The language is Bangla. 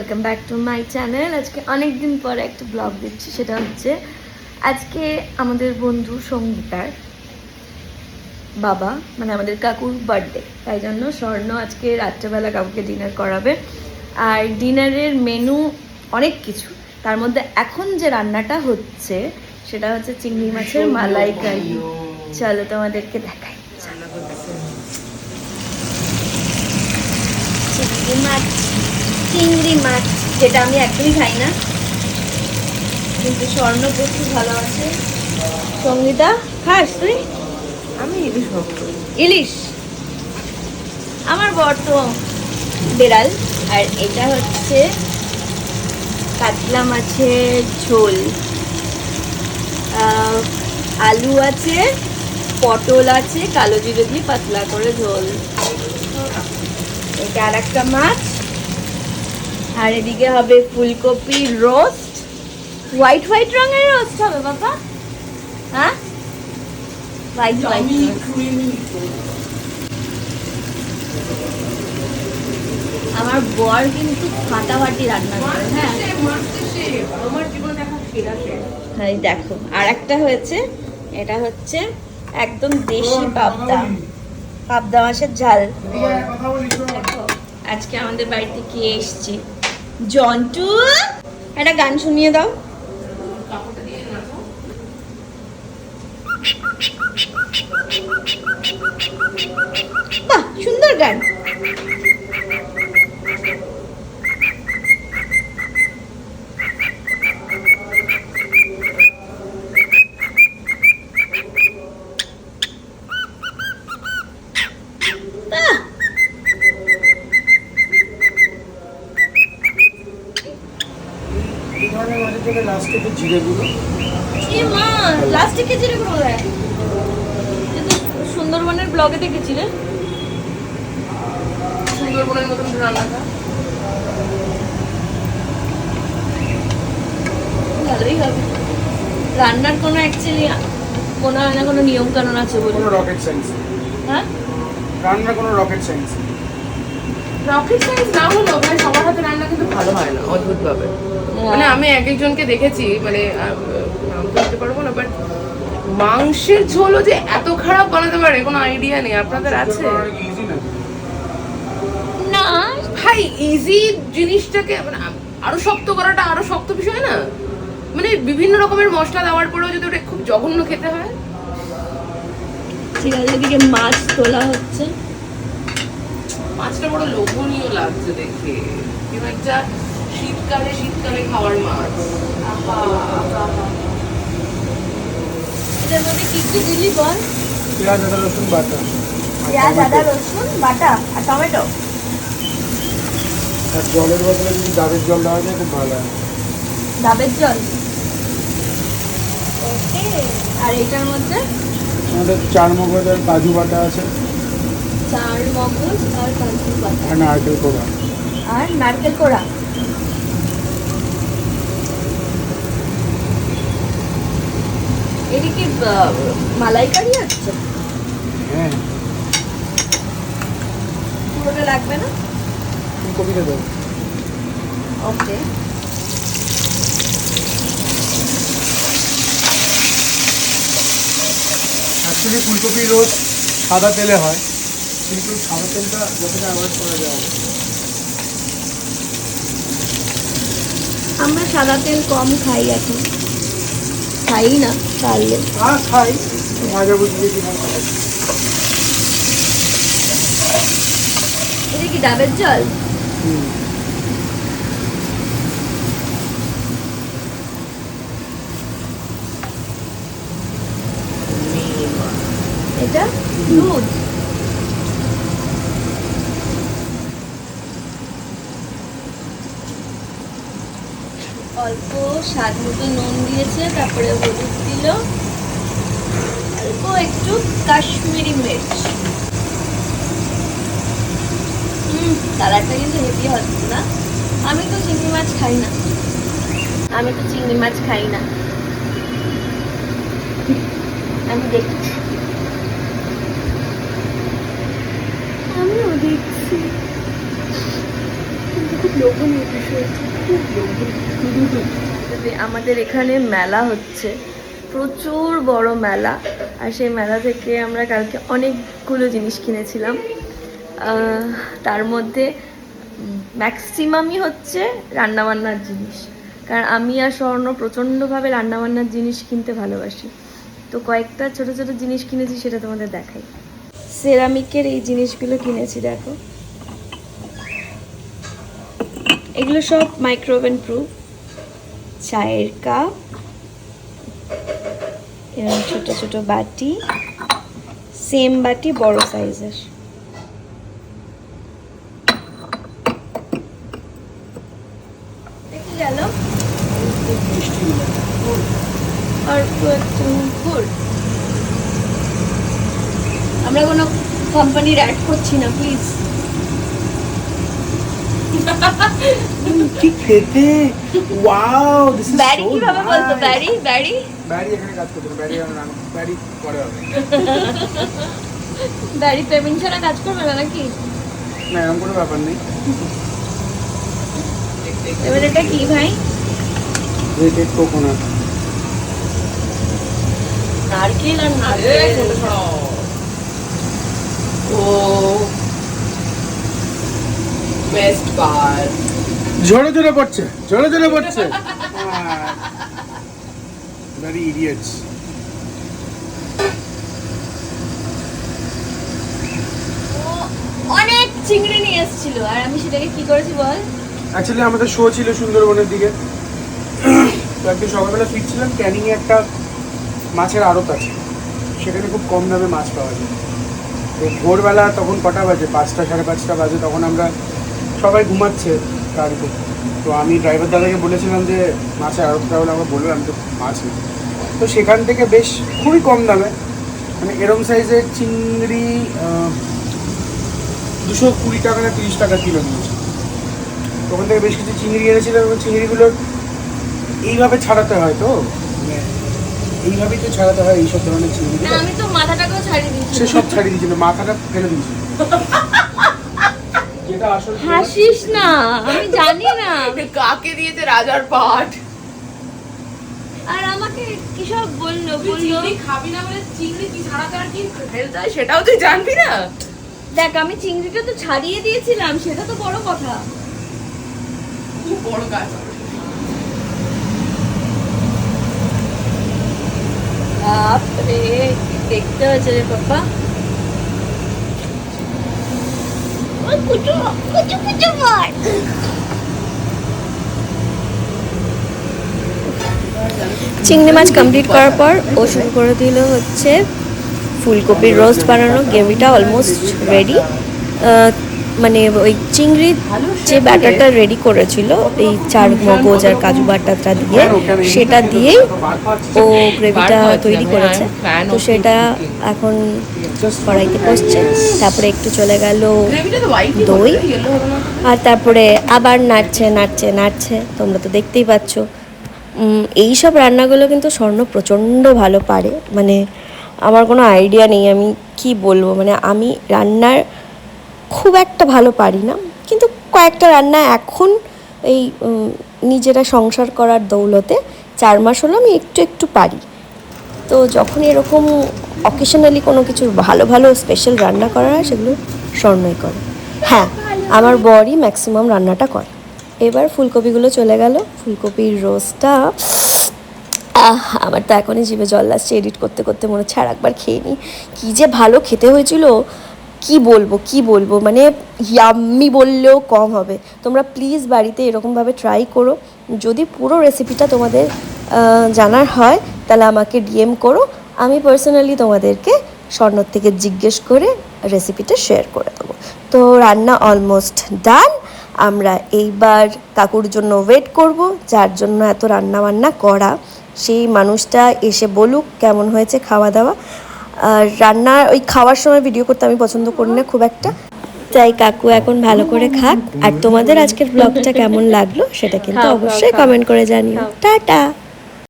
Welcome back to my channel আজকে অনেক দিন পরে একটা ব্লগ দিচ্ছি সেটা হচ্ছে আজকে আমাদের বন্ধু সঙ্গীতার বাবা মানে আমাদের কাকুর বার্থডে তাই জন্য স্বর্ণ আজকে রাত্রেবেলা কাকুকে ডিনার করাবে। আর ডিনারের মেনু অনেক কিছু তার মধ্যে এখন যে রান্নাটা হচ্ছে সেটা হচ্ছে চিংড়ি মাছের মালাইকারি। চলো তোমাদেরকে দেখাই। চিংড়ি মাছ। চিংড়ি মাছ যেটা আমি একদমই খাই না। কিন্তু স্বর্ণ প্রচুর ভালোবাসে সঙ্গীতা খাস তুই? আমি ইলিশ ইলিশ? আমার বর তো বেড়াল আর এটা হচ্ছে কাতলা মাছের ঝোল। আলু আছে পটল আছে কালো জিরে দিয়ে পাতলা করে ঝোল। এটা আর একটা মাছ। আর এদিকে হবে ফুলকপি রোস্ট। হোয়াইট হোয়াইট রঙের রোস্ট হবে বাবা। হ্যাঁ? হোয়াইট হোয়াইট আমার বর কিন্তু ফাটাফাটি রান্না করে হ্যাঁ। দেখা এই আর একটা হয়েছে এটা হচ্ছে একদম দেশি পাবদা। পাবদা মাছের ঝাল। আজকে আমাদের বাড়িতে কে এসছে? জন্টু একটা গান শুনিয়ে দাও। সুন্দর গান আহ, এখানে মাঝে থেকে তো সুন্দরবনের ব্লগে দেখেছি রে। সুন্দরবনের মতন রান্নাটা ভালোই হবে। রান্নার কোনো অ্যাকচুয়ালি কোনো না কোনো নিয়ম কানুন আছে বলে। কোনো রকেট সায়েন্স হ্যাঁ? রান্নার কোনো রকেট সায়েন্স রকেট সায়েন্স না হলো ভাই সবার হাতে রান্না কিন্তু ভালো হয় না অদ্ভুত ভাবে মানে আমি এক একজনকে দেখেছি মানে নাম বলতে পারব না বাট মাংসের ঝোলও যে এত খারাপ বানাতে পারে কোনো আইডিয়া নেই। আপনাদের আছে? না? না। ভাই ইজি জিনিসটাকে মানে আরও শক্ত করাটা আরও শক্ত বিষয় না? মানে বিভিন্ন রকমের মশলা দেওয়ার পরেও যদি ওটা খুব জঘন্য খেতে হয়? ঠিক আছে এদিকে মাছ তোলা হচ্ছে। মাছটা বড় লোভনীয় লাগছে দেখে। কেউ একটা শীতকালে শীতকালে খাওয়ার মাছ। এটার মধ্যে কি কি দিলি বল? পেঁয়াজ আদা রসুন বাটা। পেঁয়াজ আদা রসুন বাটা আর টমেটো। আর জলের বদলে যদি ডাবের জল দেওয়া যায় খুব ভালো হয়। ডাবের জল। ওকে আর এটার মধ্যে? আমাদের চার মগজ আর কাজু বাটা আছে। চার মগজ আর কাজু বাটা আর নারকেল কোড়া। আর নারকেল কোড়া। এদিকে আহ, মালাইকারি আছে হ্যাঁ। পুরোটা লাগবে না? দেবো ওকে। অ্যাকচুয়ালি ফুলকপি রোজ সাদা তেলে হয়। কিন্তু সাদা তেলটা যতটা অ্যাভয়েড করা যায় আমরা সাদা তেল কম খাই এখন। খাই না পারলে। খাই ভাজা ভুজি বেশি এটা কি ডাবের জল? হুম। এটা দুধ অল্প স্বাদ মতো নুন দিয়েছে, তারপরে হলুদ দিল, অল্প একটু কাশ্মীরি মির্চ। কালারটা কিন্তু হেভি হচ্ছে না। আমি তো চিংড়ি মাছ খাই না। আমি তো চিংড়ি মাছ খাই না। আমি দেখছি। আমিও দেখছি। খুব লোভনীয় বিষয় খুব লোভনীয়। যে আমাদের এখানে মেলা হচ্ছে। প্রচুর বড় মেলা। আর সেই মেলা থেকে আমরা কালকে অনেকগুলো জিনিস কিনেছিলাম। তার মধ্যে ম্যাক্সিমামই হচ্ছে রান্নাবান্নার জিনিস। কারণ আমি আর স্বর্ণ প্রচণ্ডভাবে রান্নাবান্নার জিনিস কিনতে ভালোবাসি। তো কয়েকটা ছোট ছোট জিনিস কিনেছি সেটা তোমাদের দেখাই। সেরামিকের এই জিনিসগুলো কিনেছি, দেখো। এগুলো সব মাইক্রোওভেন প্রুফ চায়ের কাপ এরকম ছোট ছোট বাটি সেম বাটি, বড় সাইজের গেল। আমরা কোনো কোম্পানির অ্যাড করছি না প্লিজ কি খেতে? ওয়াও দিস ইজ ব্যারি কীভাবে বলতো? ব্যারি? ব্যারি? ব্যারি এখানে কাজ করতে ব্যারি আমরা ব্যারি পরে হবে। ব্যারি পেমেন্ট ছাড়া কাজ করবে না নাকি? না এরকম কোনো ব্যাপার নেই। এবার এটা কি ভাই? গ্রেটেড কোকোনাট নারকেল আর নারকেল। ও। বেস্ট পার্ট ঝরে ঝরে পড়ছে ঝরে ঝরে পড়ছে। ভেরি ইডিয়েটস অনেক চিংড়ি নিয়ে এসেছিল। আর আমি সেটাকে কি করেছি বল? অ্যাকচুয়ালি আমাদের শো ছিল সুন্দরবনের দিকে। তো একদিন সকালবেলা ফিরছিলাম ক্যানিংয়ে একটা মাছের আড়ত আছে। সেখানে খুব কম দামে মাছ পাওয়া যায়। তো ভোরবেলা তখন কটা বাজে? পাঁচটা সাড়ে পাঁচটা বাজে। তখন আমরা সবাই ঘুমাচ্ছে গাড়িতে। তো আমি ড্রাইভার দাদাকে বলেছিলাম যে মাছের আড়তটা হলে আমরা বলব আমি তো মাছ নিই। তো সেখান থেকে বেশ খুবই কম দামে মানে এরম সাইজের চিংড়ি দুশো কুড়ি টাকা না তিরিশ টাকা কিলো নিয়েছে। তো ওখান থেকে বেশ কিছু চিংড়ি এনেছিল এবং চিংড়িগুলোর এইভাবে ছাড়াতে হয় তো? মানে এইভাবেই তো ছাড়াতে হয় এইসব ধরনের চিংড়িগুলো না আমি তো মাথাটাকেও ছাড়িয়ে দিয়েছি। সে সব ছাড়িয়ে দিয়েছিল মাথাটা ফেলে দিয়েছিল। হাসিস না আমি জানি না। কাকে দিয়েছে রাজার পাট আর আমাকে কি সব বলল বলল? খাবি না বলে চিংড়ি কি ছাড়াতে আর কি ফেলতে হয় সেটাও তুই জানবি না। দেখ আমি চিংড়িটা তো ছাড়িয়ে দিয়েছিলাম সেটা তো বড় কথা। খুব বড় কাজ বাপরে দেখতে হয়েছে রে পাপা চিংড়ি মাছ কমপ্লিট করার পর ও শুরু করে দিল হচ্ছে ফুলকপির রোস্ট বানানো গ্রেভিটা অলমোস্ট রেডি মানে ওই চিংড়ির যে ব্যাটারটা রেডি করেছিল, এই চার মগজ আর কাজু বাটাটা দিয়ে, সেটা দিয়েই ও গ্রেভিটা তৈরি করেছে। তো সেটা এখন কড়াইতে কষছে তারপরে একটু চলে গেল দই। আর তারপরে আবার নাড়ছে নাড়ছে নাড়ছে। তোমরা তো দেখতেই পাচ্ছ। এই সব রান্নাগুলো কিন্তু স্বর্ণ প্রচণ্ড ভালো পারে। মানে আমার কোনো আইডিয়া নেই আমি কি বলব। মানে আমি রান্নার খুব একটা ভালো পারি না। কিন্তু কয়েকটা রান্না এখন এই নিজেরা সংসার করার দৌলতে চার মাস হলো আমি একটু একটু পারি। তো যখন এরকম অকেশনালি কোনো কিছু ভালো ভালো স্পেশাল রান্না করা হয়, সেগুলো স্বর্ণই করে। হ্যাঁ আমার বরই ম্যাক্সিমাম রান্নাটা করে। এবার ফুলকপিগুলো চলে গেল। ফুলকপির রোস্টটা আমার তো এখনই জিভে জল আসছে এডিট করতে করতে মনে হচ্ছে আর একবার খেয়ে নিই কী যে ভালো খেতে হয়েছিল, কি বলব কি বলব মানে ইয়াম্মি বললেও কম হবে। তোমরা প্লিজ বাড়িতে এরকমভাবে ট্রাই করো। যদি পুরো রেসিপিটা তোমাদের জানার হয় তাহলে আমাকে ডিএম করো। আমি পার্সোনালি তোমাদেরকে স্বর্ণর থেকে জিজ্ঞেস করে রেসিপিটা শেয়ার করে দেবো। তো রান্না অলমোস্ট ডান আমরা এইবার কাকুর জন্য ওয়েট করব যার জন্য এত রান্না বান্না করা। সেই মানুষটা এসে বলুক কেমন হয়েছে খাওয়া দাওয়া আর রান্না ওই খাওয়ার সময় ভিডিও করতে আমি পছন্দ করি না খুব একটা। তাই কাকু এখন ভালো করে খাক। আর তোমাদের আজকের ব্লগটা কেমন লাগল সেটা কিন্তু অবশ্যই কমেন্ট করে জানিও। টাটা!